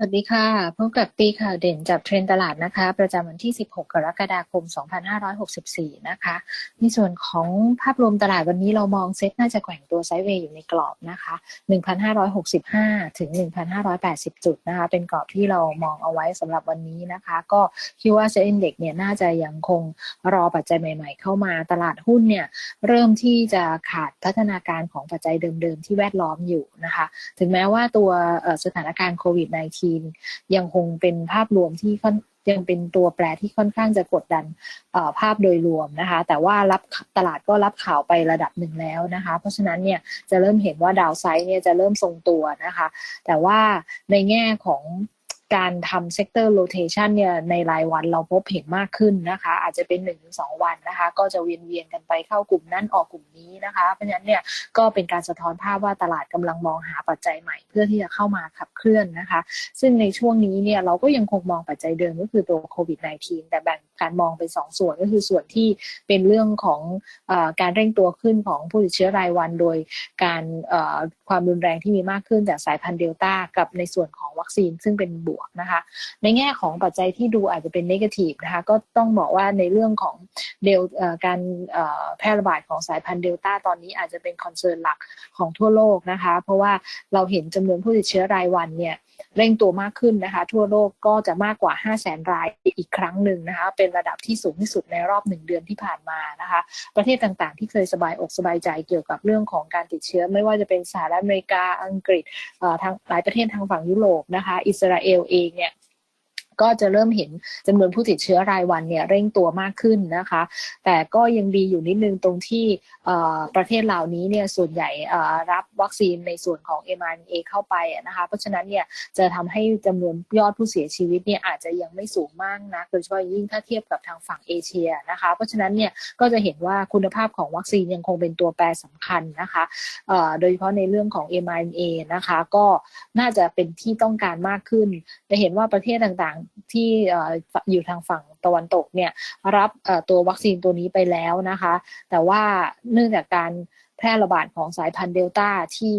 สวัสดีค่ะพบกับตีข่าวเด่นจากเทรนตลาดนะคะ ประจำวันที่ 16 กรกฎาคม 2564 นะคะ ในส่วนของภาพรวมตลาดวันนี้เรามองเซ็ตน่าจะแกว่งตัวไซด์เวย์อยู่ในกรอบนะคะ 1,565 ถึง 1,580 จุดนะคะ เป็นกรอบที่เรามองเอาไว้สำหรับวันนี้นะคะ ก็คิดว่าเซ็ตอินเด็กเนี่ยน่าจะยังคงรอปัจจัยใหม่ ๆ เข้ามาตลาดหุ้นเนี่ยเริ่มที่จะขาดพัฒนาการของปัจจัยเดิมๆที่แวดล้อมอยู่นะคะ ถึงแม้ว่าตัวสถานการณ์โควิด -19 ยังคงเป็นภาพรวมที่ค่อนยังเป็นตัวแปรที่ค่อนข้างจะกดดันภาพโดยรวมนะคะ แต่ว่ารับตลาดก็รับข่าวไประดับหนึ่งแล้วนะคะ เพราะฉะนั้นเนี่ยจะเริ่มเห็นว่าดาวไซด์เนี่ยจะเริ่มทรงตัวนะคะ แต่ว่าในแง่ของ การทำเซกเตอร์โรเทชันเนี่ยในรายวันเราพบเห็นมากขึ้นนะคะ อาจจะเป็น1-2วันนะคะ ก็จะเวียนเวียนกันไปเข้ากลุ่มนั้นออกกลุ่มนี้นะคะ เพราะฉะนั้นเนี่ยก็เป็นการสะท้อนภาพว่าตลาดกำลังมองหาปัจจัยใหม่ เพื่อที่จะเข้ามาขับเคลื่อนนะคะ ซึ่งในช่วงนี้เนี่ยเราก็ยังคงมองปัจจัยเดิมก็คือตัวโควิด -19 แต่แบ่งการมองเป็น2ส่วนก็คือส่วนที่เป็นเรื่องของอการเร่งตัวขึ้นของผู้ติดเชื้อรายวันโดยการความรุนแรงที่มีมากขึ้นจากสายพันธุ์เดลต้ากับในส่วนของวัคซีน ซึ่งเป็นบวกนะคะ ในแง่ของปัจจัยที่ดูอาจจะเป็นนกาทีฟนะคะ ก็ต้องบอกว่าในเรื่องของเดลการแพร่ระบาดของสายพันธุ์เดลต้าตอนนี้อาจจะเป็นคอนเซิร์นหลักของทั่วโลกนะคะ เพราะว่าเราเห็นจำนวนผู้ติดเชื้อรายวันเนี่ย เร่งตัวมากขึ้นนะคะ ทั่วโลกก็จะมากกว่า 5 0 0แสนรายอีกครั้งหนึ่งนะคะ เป็นระดับที่สูงที่สุดในรอบหนึ่งเดือนที่ผ่านมานะคะ ประเทศต่างๆ ที่เคยสบายอกสบายใจเกี่ยวกับเรื่องของการติดเชื้อ ไม่ว่าจะเป็นสหรัฐอเมริกาอังกฤษทางหลายประเทศทางฝั่งยุโรปนะคะ อิสราเอลเองเนี่ย ก็จะเริ่มเห็นจำนวนผู้ติดเชื้อรายวันเนี่ยเร่งตัวมากขึ้นนะคะ แต่ก็ยังดีอยู่นิดนึงตรงที่ประเทศเหล่านี้เนี่ยส่วนใหญ่รับวัคซีนในส่วนของ m อ a เข้าไปนะคะ เพราะฉะนั้นเนี่ยจะทำให้จำนวนยอดผู้เสียชีวิตเนี่ยอาจจะยังไม่สูงมากนะโดยเฉพาะยิ่งถ้าเทียบกับทางฝั่งเอเชียนะคะ เพราะฉะนั้นเนี่ยก็จะเห็นว่าคุณภาพของวัคซีนยังคงเป็นตัวแปรสำคัญนะคะโดยเฉพาะในเรื่องของ m อ a นะคะ ก็น่าจะเป็นที่ต้องการมากขึ้น จะเห็นว่าประเทศต่างที่อยู่ทางฝั่งตะวันตกเนี่ยรับตัววัคซีนตัวนี้ไปแล้วนะคะ แต่ว่าเนื่องจากการแพร่ระบาดของสายพันธุ์เดลต้าที่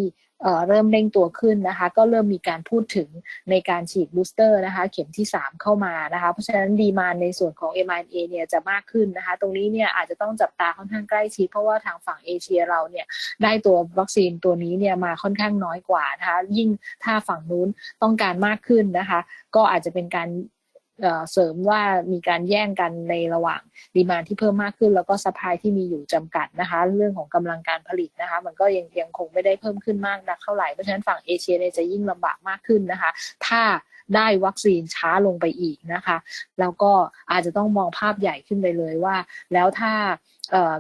เริ่มเร่งตัวขึ้นนะคะ ก็เริ่มมีการพูดถึงในการฉีดบูสเตอร์นะคะ เข็มที่ 3 เข้ามานะคะ เพราะฉะนั้นดีมาในส่วนของ m อ a เนี่ยจะมากขึ้นนะคะ ตรงนี้เนี่ยอาจจะต้องจับตาค่อนข้างใกล้ชิดเพราะว่าทางฝั่งเอเชียเราเนี่ยได้ตัววัคซีนตัวนี้เนี่ยมาค่อนข้างน้อยกว่านะคะ ยิ่งถ้าฝั่งนู้นต้องการมากขึ้นนะคะ ก็อาจจะเป็นการ เสริมว่ามีการแย่งกันในระหว่างดีมาที่เพิ่มมากขึ้น แล้วก็สปายที่มีอยู่จำกัดนะคะ เรื่องของกำลังการผลิตนะคะ มันก็ยังยังคงไม่ได้เพิ่มขึ้นมากนักเท่าไหร่เพราะฉะนั้นฝั่งเอเชียเนี่ยจะยิ่งลำบากมากขึ้นนะคะ ถ้าได้วัคซีนช้าลงไปอีกนะคะ แล้วก็อาจจะต้องมองภาพใหญ่ขึ้นไปเลยว่า แล้วถ้า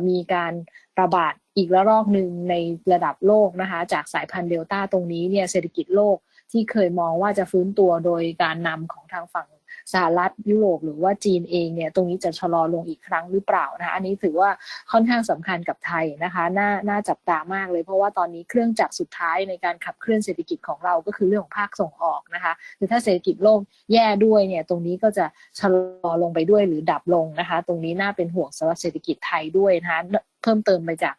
มีการระบาดอีกระลอกหนึ่งในระดับโลกนะคะ จากสายพันธุ์เดลต้าตรงนี้เนี่ยเศรษฐกิจโลกที่เคยมองว่าจะฟื้นตัวโดยการนำของทางฝั่ง สหรัฐยุโรปหรือว่าจีนเองเนี่ยตรงนี้จะชะลอลงอีกครั้งหรือเปล่านะคะอันนี้ถือว่าค่อนข้างสำคัญกับไทยนะคะน่าน่าจับตามากเลย เพราะว่าตอนนี้เครื่องจักรสุดท้ายในการขับเคลื่อนเศรษฐกิจของเราก็คือเรื่องของภาคส่งออกนะคะคือถ้าเศรษฐกิจโลกแย่ด้วยเนี่ยตรงนี้ก็จะชะลอลงไปด้วยหรือดับลงนะคะ ตรงนี้น่าเป็นห่วงสำหรับเศรษฐกิจไทยด้วยนะคะเพิ่มเติมไปจาก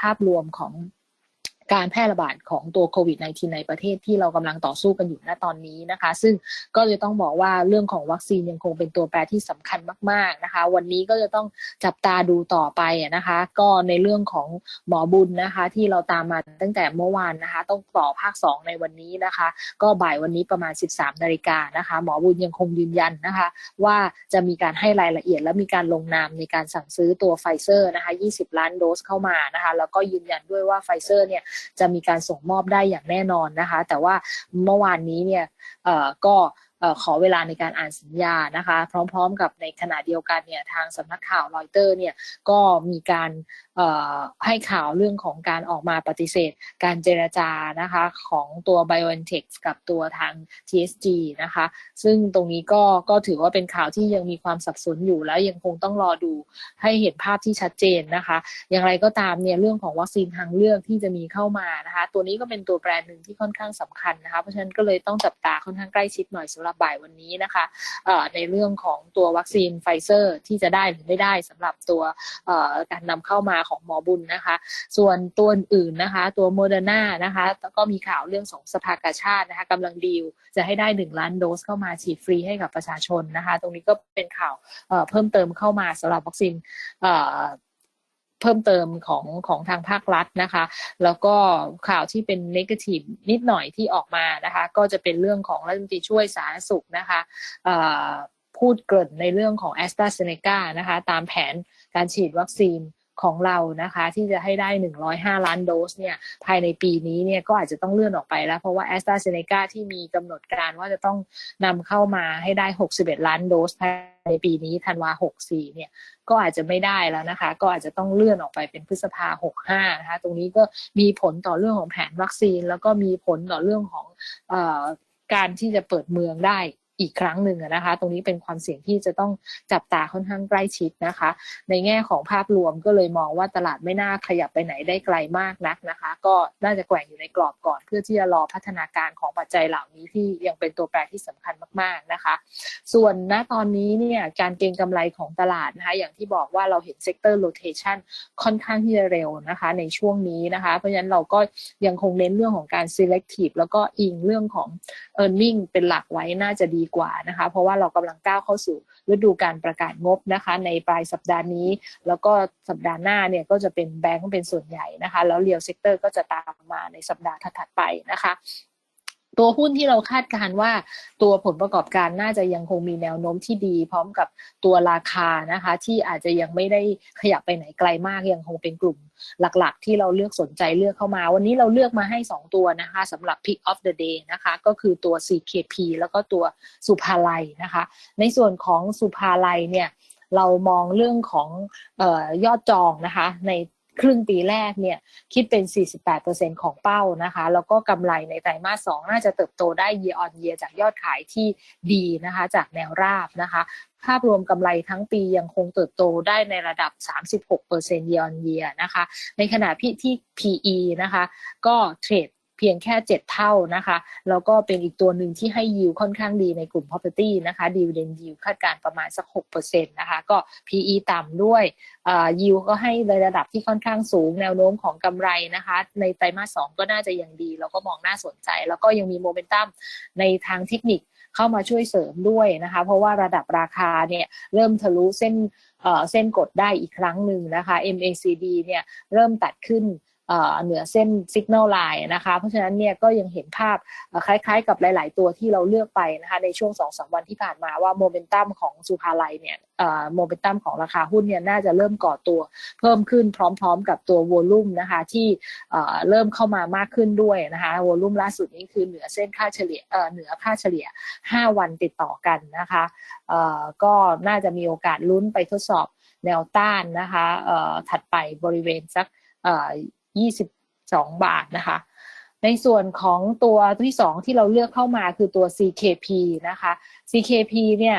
ภาพรวมของ การแพร่ระบาดของตัวโควิด -19 ในประเทศที่เรากำลังต่อสู้กันอยู่ณตอนนี้นะคะ ซึ่งก็เลยต้องบอกว่าเรื่องของวัคซีนยังคงเป็นตัวแปรที่สำคัญมาก ๆนะคะ วันนี้ก็จะต้องจับตาดูต่อไปนะคะ ก็ในเรื่องของหมอบุญนะคะ ที่เราตามมาตั้งแต่เมื่อวานนะคะ ต้องต่อภาค 2 ในวันนี้นะคะ ก็บ่ายวันนี้ประมาณ 13นาฬิกานะคะ หมอบุญยังคงยืนยันนะคะ ว่าจะมีการให้รายละเอียดและมีการลงนามในการสั่งซื้อตัวไฟเซอร์นะคะ 20 ล้านโดสเข้ามานะคะ แล้วก็ยืนยันด้วยว่าไฟเซอร์เนี่ยจะมีการส่งมอบได้อย่างแน่นอนนะคะ แต่ว่าเมื่อวานนี้เนี่ยก็ขอเวลาในการอ่านสัญญานะคะ พร้อม ๆ กับในขณะเดียวกันเนี่ยทางสำนักข่าวรอยเตอร์เนี่ยก็มีการให้ข่าวเรื่องของการออกมาปฏิเสธ การเจรจานะคะของตัว BioNTech กับตัวทาง TSG นะคะ ซึ่งตรงนี้ก็ก็ถือว่าเป็นข่าวที่ยังมีความสับสนอยู่แล้วยังคงต้องรอดูให้เห็นภาพที่ชัดเจนนะคะ อย่างไรก็ตามเนี่ยเรื่องของวัคซีนทางเลือกที่จะมีเข้ามานะคะ ตัวนี้ก็เป็นตัวแปรหนึ่งที่ค่อนข้างสำคัญนะคะ เพราะฉะนั้นก็เลยต้องจับตาค่อนข้างใกล้ชิดหน่อยสำหรับบ่ายวันนี้นะคะในเรื่องของตัววัคซีนไฟเซอร์ที่จะได้หรือไม่ได้สำหรับตัวการนำเข้ามาของหมอบุญนะคะ ส่วนตัวอื่นนะคะ ตัวโมเดอร์นานะคะก็มีข่าวเรื่องของสภากาชาตินะคะกำลังดีลจะให้ได้หนึ่งล้านโดสเข้ามาฉีดฟรีให้กับประชาชนนะคะ ตรงนี้ก็เป็นข่าวเพิ่มเติมเข้ามาสำหรับวัคซีนเพิ่มเติมของของทางภาครัฐนะคะ แล้วก็ข่าวที่เป็นนกาทีฟนิดหน่อยที่ออกมานะคะ ก็จะเป็นเรื่องของรัฐมนตรีช่วยสาธารณสุขนะคะพูดเกิดในเรื่องของแอสตราเซเนกานะคะ ตามแผนการฉีดวัคซีน ของเรานะคะ ที่จะให้ได้ 105 ล้านโดสเนี่ยภายในปีนี้เนี่ยก็อาจจะต้องเลื่อนออกไปแล้ว เพราะว่าแอสตราเซเนกาที่มีกำหนดการว่าจะต้องนำเข้ามาให้ได้ 61 ล้านโดสภายในปีนี้ธันวา 64 เนี่ยก็อาจจะไม่ได้แล้วนะคะ ก็อาจจะต้องเลื่อนออกไปเป็นพฤษภา 65 นะคะ ตรงนี้ก็มีผลต่อเรื่องของแผนวัคซีน แล้วก็มีผลต่อเรื่องของอการที่จะเปิดเมืองได้ อีกครั้งหนึ่งนะคะ ตรงนี้เป็นความเสี่ยงที่จะต้องจับตาค่อนข้างใกล้ชิดนะคะ ในแง่ของภาพรวมก็เลยมองว่าตลาดไม่น่าขยับไปไหนได้ไกลมากนักนะคะ ก็น่าจะแกว่งอยู่ในกรอบก่อน เพื่อที่จะรอพัฒนาการของปัจจัยเหล่านี้ที่ยังเป็นตัวแปรที่สำคัญมากๆนะคะ ส่วนณตอนนี้เนี่ยการเก็งกำไรของตลาดนะคะ อย่างที่บอกว่าเราเห็นเซกเตอร์โรเทชันค่อนข้างที่จะเร็วนะคะ ในช่วงนี้นะคะ เพราะฉะนั้นเราก็ยังคงเน้นเรื่องของการ selective แล้วก็อิงเรื่องของ e a r n i n g เป็นหลักไว้น่าจะดีกว่านะคะ เพราะว่าเรากำลังก้าวเข้าสู่ฤดูการประกาศงบนะคะ ในปลายสัปดาห์นี้ แล้วก็สัปดาห์หน้าเนี่ยก็จะเป็นแบงก์เป็นส่วนใหญ่นะคะ แล้วเรียลเซกเตอร์ก็จะตามมาในสัปดาห์ถัดๆไปนะคะ ตัวหุ้นที่เราคาดการว่าตัวผลประกอบการน่าจะยังคงมีแนวโน้มที่ดี พร้อมกับตัวราคานะคะ ที่อาจจะยังไม่ได้ขยับไปไหนไกลมากยังคงเป็นกลุ่มหลักๆ ที่เราเลือกสนใจเลือกเข้ามา วันนี้เราเลือกมาให้ 2 ตัวนะคะสำหรับ Pick of the Day นะคะ ก็คือตัว CKP แล้วก็ตัวสุภาลัยนะคะ ในส่วนของสุภาลัยเนี่ยเรามองเรื่องของยอดจองนะคะใน ครึ่งปีแรกเนี่ยคิดเป็น 48%ของเป้านะคะ แล้วก็กำไรในไตรมาส 2 น่าจะเติบโตได้ year on year จากยอดขายที่ดีนะคะ จากแนวราบนะคะ ภาพรวมกำไรทั้งปียังคงเติบโตได้ในระดับ 36% year on year นะคะ ในขณะที่ PE นะคะ ก็เทรด เพียงแค่ 7 เท่านะคะแล้วก็เป็นอีกตัวหนึ่งที่ให้ยิวค่อนข้างดีในกลุ่ม property นะคะ dividend yield คาดการประมาณสัก6%นะคะก็ PE ต่ำด้วยยิวก็ให้ในระดับที่ค่อนข้างสูงแนวโน้มของกำไรนะคะ ในไตรมาส 2 ก็น่าจะยังดี แล้วก็มองน่าสนใจ แล้วก็ยังมีโมเมนตัมในทางเทคนิคเข้ามาช่วยเสริมด้วยนะคะ เพราะว่าระดับราคาเนี่ยเริ่มทะลุเส้นเส้นกดได้อีกครั้งหนึ่งนะคะ MACD เนี่ยเริ่มตัดขึ้น เหนือเส้นสัญญาณไลน์นะคะ เพราะฉะนั้นเนี่ยก็ยังเห็นภาพคล้าย ๆ กับหลาย ๆ ตัวที่เราเลือกไปนะคะในช่วง2อสวันที่ผ่านมาว่าโมเมนตัมของสุภาลัยเนี่ยโมเมนตัมของราคาหุ้นเนี่ยน่าจะเริ่มก่อตัวเพิ่มขึ้นพร้อม ๆ กับตัววอลุ่มนะคะที่เริ่มเข้ามามากขึ้นด้วยนะคะวอลุ่มล่าสุดนี้คือเหนือเส้นค่าเฉลี่ยเหนือค่าเฉลี่ย 5 วันติดต่อกันนะคะก็น่าจะมีโอกาสลุ้นไปทดสอบแนวต้านนะคะถัดไปบริเวณสัก 22 บาทนะคะ ในส่วนของตัวที่2ที่เราเลือกเข้ามาคือตัว CKP นะคะ CKP เนี่ย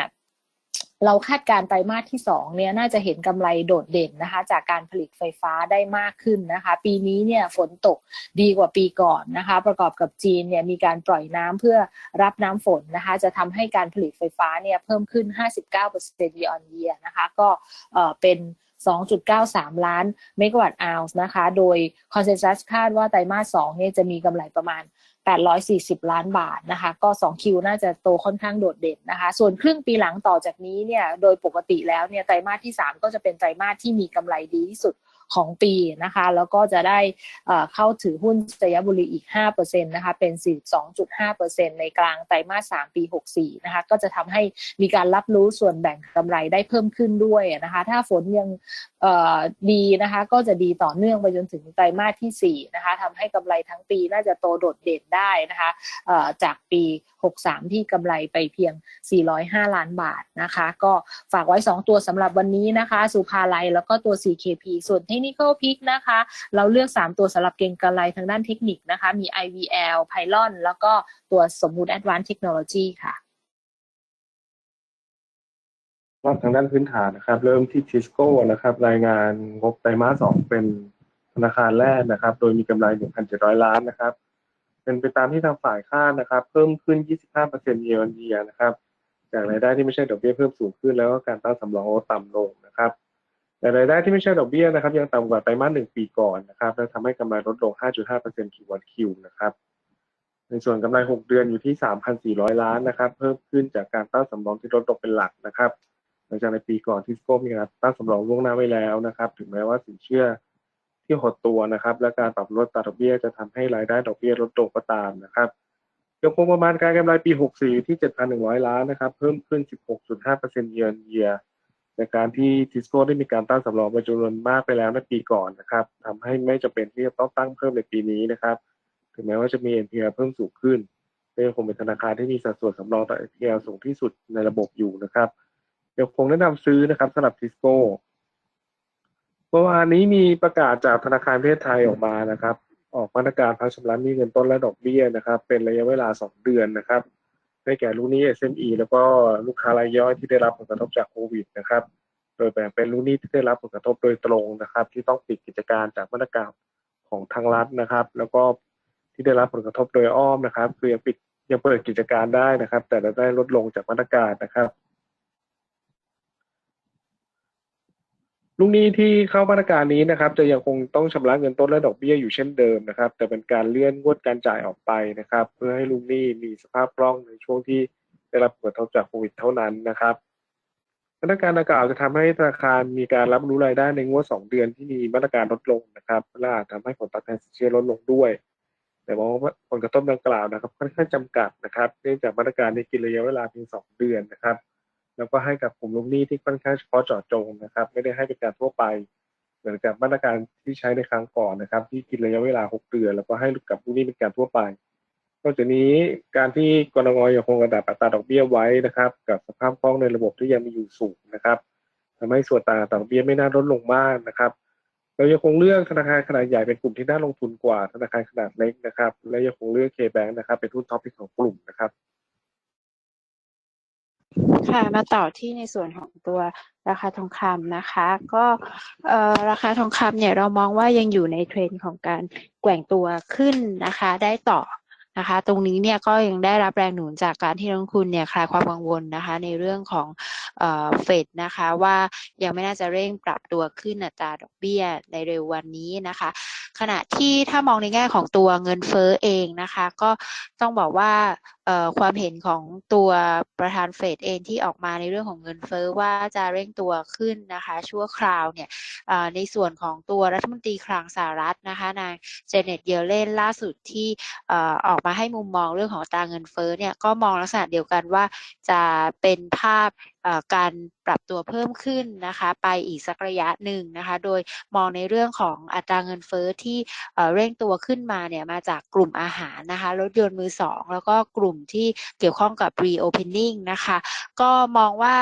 เราคาดการไตรมาสที่2เนี่ยน่าจะเห็นกำไรโดดเด่นนะคะ จากการผลิตไฟฟ้าได้มากขึ้นนะคะ ปีนี้เนี่ยฝนตกดีกว่าปีก่อนนะคะ ประกอบกับจีนเนี่ยมีการปล่อยน้ำเพื่อรับน้ำฝนนะคะ จะทำให้การผลิตไฟฟ้าเนี่ยเพิ่มขึ้น 59% year on year นะคะ ก็เป็น 2.93 ล้านเมกะวัตต์อาวส์นะคะ โดยคอนเซนแซสคาดว่าไตรมาส2เนี่ยจะมีกำไรประมาณ 840 ล้านบาทนะคะ ก็ 2 คิวน่าจะโตค่อนข้างโดดเด่นนะคะ ส่วนครึ่งปีหลังต่อจากนี้เนี่ย โดยปกติแล้วเนี่ยไตรมาสที่ 3 ก็จะเป็นไตรมาสที่มีกำไรดีที่สุด ของปีนะคะ แล้วก็จะได้เข้าถือหุ้นสยบุรีอีก 5%นะคะ เป็น 42.5%ในกลางไตรมาส 3 ปี 64 นะคะ ก็จะทำให้มีการรับรู้ส่วนแบ่งกำไรได้เพิ่มขึ้นด้วยนะคะ ถ้าฝนยังดีนะคะ ก็จะดีต่อเนื่องไปจนถึงไตรมาสที่ 4 นะคะทำให้กำไรทั้งปีน่าจะโตโดดเด่นได้นะคะจากปี 63 ที่กำไรไปเพียง 405 ล้านบาทนะคะ ก็ฝากไว้ 2 ตัวสำหรับวันนี้นะคะ สุภาลัยแล้วก็ตัว CKP ส่วนเทคนิคอลพิกนะคะ เราเลือก 3 ตัวสำหรับเก็งกำไรทางด้านเทคนิคนะคะ มี IVL Pylon แล้วก็ตัวสมมุติ Advanced Technology ค่ะว่าทางด้านพื้นฐานนะครับ เริ่มที่ทิสโก้นะครับ รายงานงบไตรมาสสองเป็นธนาคารแรกนะครับ โดยมีกำไร 1,700 ล้านนะครับ เป็นไปตามที่ทางฝ่ายคาดนะครับ เพิ่มขึ้น 25%เย a r on year นะครับจากรายได้ที่ไม่ใช่ดอกเบี้ยเพิ่มสูงขึ้นแล้วก็การตั้งสำรองต่ำลงนะครับแต่รายได้ที่ไม่ใช่ดอกเบี้ยนะครับ ยังต่ำกว่าไตรมาสหนึ่งปีก่อนนะครับและทำให้กำไรลดลง 5.5% Q on Q นะครับในส่วนกำไร 6 เดือนอยู่ที่ 3,400 ล้านนะครับ เพิ่มขึ้นจากการตั้งสำรองที่ลดลงเป็นหลักนะครับหลังจากในปีก่อนที่สโก้มีการตั้งสำรองล่วงหน้าไว้แล้วนะครับ ถึงแม้ว่าสินเชื่อ ที่หดตัวนะครับ และการปรับลดอัตาดอกเบี้ยจะทำให้รายได้ดอกเบี้ยลดลงก็ตามนะครับยังคงประมาณการกำไรปี 64 อยู่ที่ 7,100 ล้านนะครับ เพิ่มขึ้น 16.5%เยือนเยียจากการที่ทิสโก้ได้มีการตั้งสำรองเป็นจำนวนมากไปแล้วในปีก่อนนะครับทำให้ไม่จำเป็นที่จะต้องตั้งเพิ่มในปีนี้นะครับ ถึงแม้ว่าจะมี NPL เพิ่มสูงขึ้นแต่ยังคงเป็นธนาคารที่มีสัดส่วนสำรองต่อ NPL สูงที่สุดในระบบอยู่นะครับยังคงแนะนำซื้อนะครับสำหรับทิสโก้ เมื่อวานนี้มีประกาศจากธนาคารประเทศไทยออกมานะครับ ออกมาตรการพักชำระหนี้เงินต้นและดอกเบี้ยนะครับ เป็นระยะเวลา 2 เดือนนะครับให้แก่ลูกหนี้ SME แล้วก็ลูกค้ารายย่อยที่ได้รับผลกระทบจากโควิดนะครับ โดยแบ่งเป็นลูกหนี้ที่ได้รับผลกระทบโดยตรงนะครับ ที่ต้องปิดกิจการจากมาตรการของทางรัฐนะครับ แล้วก็ที่ได้รับผลกระทบโดยอ้อมนะครับ คือยังปิดยังเปิดกิจการได้นะครับ แต่รายได้ลดลงจากมาตรการนะครับ ลูกหนี้ที่เข้ามาตรการนี้นะครับ จะยังคงต้องชำระเงินต้นและดอกเบี้ยอยู่เช่นเดิมนะครับ แต่เป็นการเลื่อนงวดการจ่ายออกไปนะครับ เพื่อให้ลูกหนี้มีสภาพคล่องในช่วงที่ได้รับผลกระทบจากโควิดเท่านั้นนะครับมาตรการดังกล่าวจะทำให้ธนาคารมีการรับรู้รายได้ในงวด 2 เดือนที่มีมาตรการลดลงนะครับและอาจทำให้ผลตอบแทนสินเชื่อลดลงด้วย แต่มองว่าผลกระทบดังกล่าวนะครับค่อนข้างจำกัดนะครับ เนื่องจากมาตรการในกินระยะเวลาเพียง 2 เดือนนะครับ แล้วก็ให้กับกลุ่มลูกหนี้ที่ค่อนข้างเฉพาะเจาะจงนะครับ ไม่ได้ให้เป็นการทั่วไปเหมือนกับมาตรการที่ใช้ในครั้งก่อนนะครับ ที่กินระยะเวลา 6 เดือน แล้วก็ให้กับลูกหนี้เป็นการทั่วไป นอกจากนี้การที่กรงงยังคงระดับอัตราดอกเบี้ยไว้นะครับ กับสภาพคล่องในระบบที่ยังมีอยู่สูงนะครับทำให้ส่วนต่างดอกเบี้ยไม่น่าลดลงมากนะครับ เรายังคงเลือกธนาคารขนาดใหญ่เป็นกลุ่มที่น่าลงทุนกว่าธนาคารขนาดเล็กนะครับ และยังคงเลือก K-Bank นะครับเป็นหุ้นท็อปพิกของกลุ่มนะครับ ค่ะมาต่อที่ในส่วนของตัวราคาทองคำนะคะ ก็ราคาทองคำเนี่ยเรามองว่ายังอยู่ในเทรนด์ของการแกว่งตัวขึ้นนะคะ ได้ต่อ นะคะ ตรงนี้เนี่ยก็ยังได้รับแรงหนุนจากการที่นักลงทุนเนี่ยคลายความกังวลนะคะ ในเรื่องของเฟดนะคะว่ายังไม่น่าจะเร่งปรับตัวขึ้นอัตราดอกเบี้ยในเร็ววันนี้นะคะ ขณะที่ถ้ามองในแง่ของตัวเงินเฟ้อเองนะคะ ก็ต้องบอกว่าความเห็นของตัวประธานเฟดเองที่ออกมาในเรื่องของเงินเฟ้อว่าจะเร่งตัวขึ้นนะคะ ชั่วคราวเนี่ยในส่วนของตัวรัฐมนตรีคลังสหรัฐนะคะนางเจเน็ตเยเลนล่าสุดที่ออออกมาให้มุมมองเรื่องของตราเงินเฟ้อเนี่ยก็มองลักษณะเดียวกันว่าจะเป็นภาพการปรับตัวเพิ่มขึ้นนะคะ ไปอีกสักระยะหนึ่งนะคะ โดยมองในเรื่องของอัตราเงินเฟ้อที่เร่งตัวขึ้นมาเนี่ยมาจากกลุ่มอาหารนะคะ รถยนต์มือสอง แล้วก็กลุ่มที่เกี่ยวข้องกับ reopening นะคะ ก็มองว่า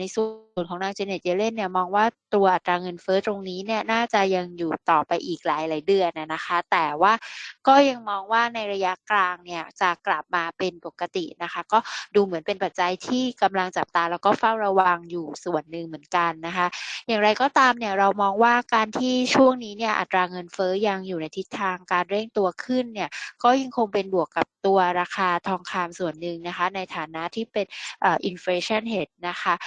ในส่วนของนางเจเน็ตเยเลนเนี่ยมองว่าตัวอัตราเงินเฟ้อตรงนี้เนี่ยน่าจะยังอยู่ต่อไปอีกหลายหลายเดือนนะคะ แต่ว่าก็ยังมองว่าในระยะกลางเนี่ยจะกลับมาเป็นปกตินะคะ ก็ดูเหมือนเป็นปัจจัยที่กำลังจับตาแล้วก็เฝ้าระวังอยู่ส่วนหนึ่งเหมือนกันนะคะ อย่างไรก็ตามเนี่ยเรามองว่าการที่ช่วงนี้เนี่ยอัตราเงินเฟ้อยังอยู่ในทิศทางการเร่งตัวขึ้นเนี่ยก็ยังคงเป็นบวกกับตัวราคาทองคำส่วนหนึ่งนะคะ ในฐานะที่เป็นอ่อ inflation hedge นะคะ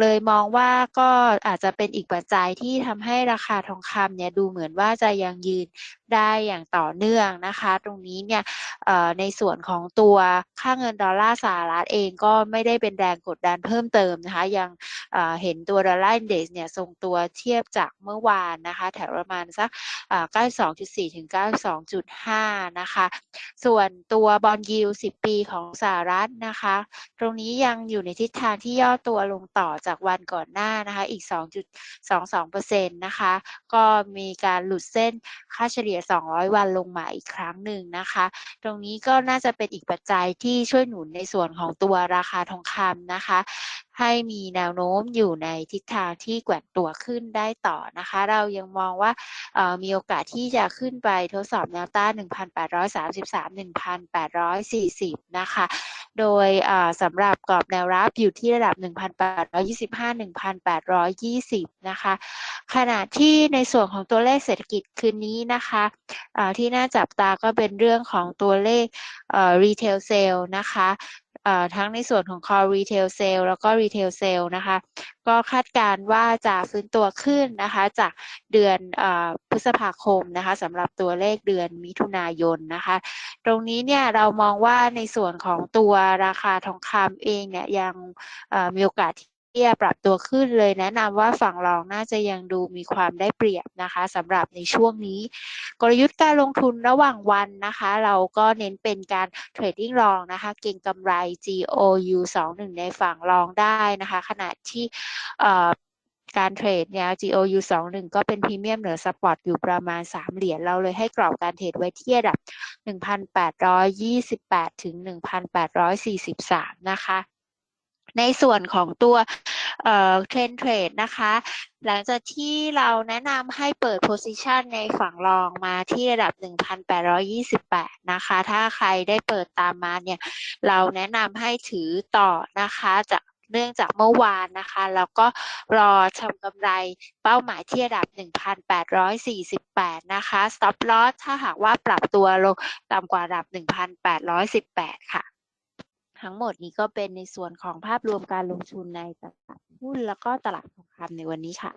เลยมองว่าก็อาจจะเป็นอีกปัจจัยที่ทำให้ราคาทองคำเนี่ยดูเหมือนว่าจะยังยืนได้อย่างต่อเนื่องนะคะ ตรงนี้เนี่ยในส่วนของตัวค่าเงินดอลลาร์สหรัฐเองก็ไม่ได้เป็นแรงกดดันเพิ่มเติมนะคะ ยังเเห็นตัวดอลลาร์อินเด็กซ์เนี่ยทรงตัวเทียบจากเมื่อวานนะคะ แถวประมาณสักอ่า92.4 ถึง 92.5 นะคะ ส่วนตัวบอลยิว 10 ปีของสหรัฐนะคะ ตรงนี้ยังอยู่ในทิศทางที่ย่อตัวลงต่อจากวันก่อนหน้านะคะ อีก 2.22%นะคะ ก็มีการหลุดเส้นค่าเฉลี่ย 200 วันลงมาอีกครั้งหนึ่งนะคะ ตรงนี้ก็น่าจะเป็นอีกปัจจัยที่ช่วยหนุนในส่วนของตัวราคาทองคำนะคะ ให้มีแนวโน้มอยู่ในทิศทางที่แกว่งตัวขึ้นได้ต่อนะคะ เรายังมองว่ามีโอกาสที่จะขึ้นไปทดสอบแนวต้าน 1,833 1,840 นะคะ โดยเอ่อสำหรับกรอบแนวรับอยู่ที่ระดับ1,825 1,820 นะคะ ขณะที่ในส่วนของตัวเลขเศรษฐกิจคืนนี้นะคะที่น่าจับตาก็เป็นเรื่องของตัวเลข retail sale นะคะ ทั้งในส่วนของ core retail sale แล้วก็ retail sale นะคะ ก็คาดการณ์ว่าจะฟื้นตัวขึ้นนะคะ จากเดือนอพฤษภาคมนะคะสำหรับตัวเลขเดือนมิถุนายนนะคะ ตรงนี้เนี่ยเรามองว่าในส่วนของตัวราคาทองคำเองเนี่ยยังมีโอกาส ที่จะปรับตัวขึ้นเลยแนะนำว่าฝั่งรองน่าจะยังดูมีความได้เปรียบนะคะสำหรับในช่วงนี้ กลยุทธ์การลงทุนระหว่างวันนะคะ เราก็เน้นเป็นการเทรดดิ้งรองนะคะ เก็งกำไร GOU 21ในฝั่งรองได้นะคะ ขณะที่การเทรดเนี่ย GOU 21ก็เป็นพรีเมียมเหนือสปอร์ตอยู่ประมาณ 3 เหรียญเราเลยให้กรอบการเทรดไว้ที่ระดับ 1,828 ถึง 1,843 นะคะ ในส่วนของตัวเทรนเทรดนะคะ หลังจากที่เราแนะนำให้เปิด position ในฝั่งรองมาที่ระดับ 1,828 นะคะ ถ้าใครได้เปิดตามมาเนี่ย เราแนะนำให้ถือต่อนะคะจากเนื่องจากเมื่อวานนะคะ แล้วก็รอทำกำไรเป้าหมายที่ระดับ 1,848 นะคะ stop loss ถ้าหากว่าปรับตัวลงต่ำกว่าระดับ 1,818 ค่ะ ทั้งหมดนี้ก็เป็นในส่วนของภาพรวมการลงทุนในตลาดหุ้นแล้วก็ตลาดทองคำในวันนี้ค่ะ